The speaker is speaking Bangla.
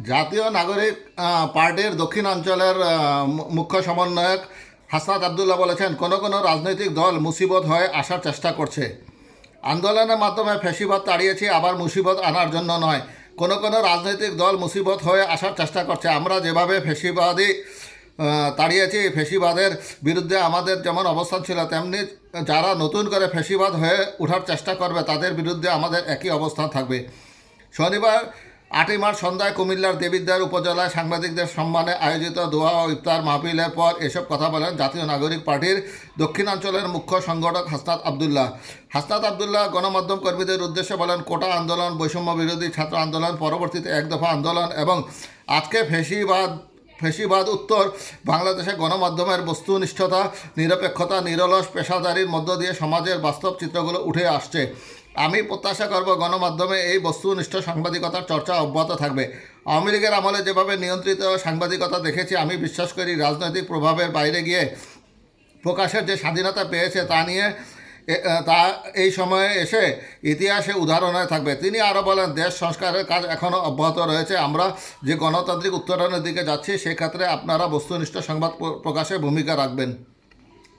জাতীয় নাগরিক পার্টির দক্ষিণাঞ্চলের আহ, মু- মুখ্য সমন্বয়ক হাসনাত আবদুল্লাহ বলেছেন কোনো কোনো রাজনৈতিক দল মুসিবত হয়ে আসার চেষ্টা করছে। আন্দোলনের মাধ্যমে ফেসিবাদ তাড়িয়েছি আবার মুসিবত আনার জন্য নয়। কোনো কোনো রাজনৈতিক দল মুসিবত হয়ে আসার চেষ্টা করছে। আমরা যেভাবে ফেসিবাদী তাড়িয়েছি ফেসিবাদের বিরুদ্ধে আমাদের যেমন অবস্থান ছিল তেমনি যারা নতুন করে ফেসিবাদ হয়ে ওঠার চেষ্টা করবে তাদের বিরুদ্ধে আমাদের একই অবস্থান থাকবে। শনিবার আটই মার্চ সন্ধ্যায় কুমিল্লার দেবিদ্বার উপজেলায় সাংবাদিকদের সম্মানে আয়োজিত দোয়া ও ইফতার মাহফিলের পর এসব কথা বলেন জাতীয় নাগরিক পার্টির দক্ষিণাঞ্চলের মুখ্য সংগঠক হাসনাত আবদুল্লাহ। হাসনাত আবদুল্লাহ গণমাধ্যম কর্মীদের উদ্দেশ্যে বলেন, কোটা আন্দোলন, বৈষম্য বিরোধী ছাত্র আন্দোলন, পরবর্তীতে এক দফা আন্দোলন এবং আজকে ফেসিবাদ ফেসিবাদ উত্তর, বাংলাদেশে গণমাধ্যমের বস্তুনিষ্ঠতা, নিরপেক্ষতা, নিরলস, পেশাদারির মধ্য দিয়ে সমাজের বাস্তব চিত্রগুলো উঠে আসছে। আমি প্রত্যাশা করব গণমাধ্যমে এই বস্তুনিষ্ঠ সাংবাদিকতার চর্চা অব্যাহত থাকবে। আওয়ামী লীগের আমলে যেভাবে নিয়ন্ত্রিত সাংবাদিকতা দেখেছি, আমি বিশ্বাস করি রাজনৈতিক প্রভাবের বাইরে গিয়ে প্রকাশের যে স্বাধীনতা পেয়েছে তা নিয়ে তা এই সময়ে এসে ইতিহাসে উদাহরণ হয়ে থাকবে। তিনি আরও বলেন, দেশ সংস্কারের কাজ এখনও অব্যাহত রয়েছে, আমরা যে গণতান্ত্রিক উত্তরণের দিকে যাচ্ছি, সেক্ষেত্রে আপনারা বস্তুনিষ্ঠ সংবাদ প্র- প্রকাশে ভূমিকা রাখবেন।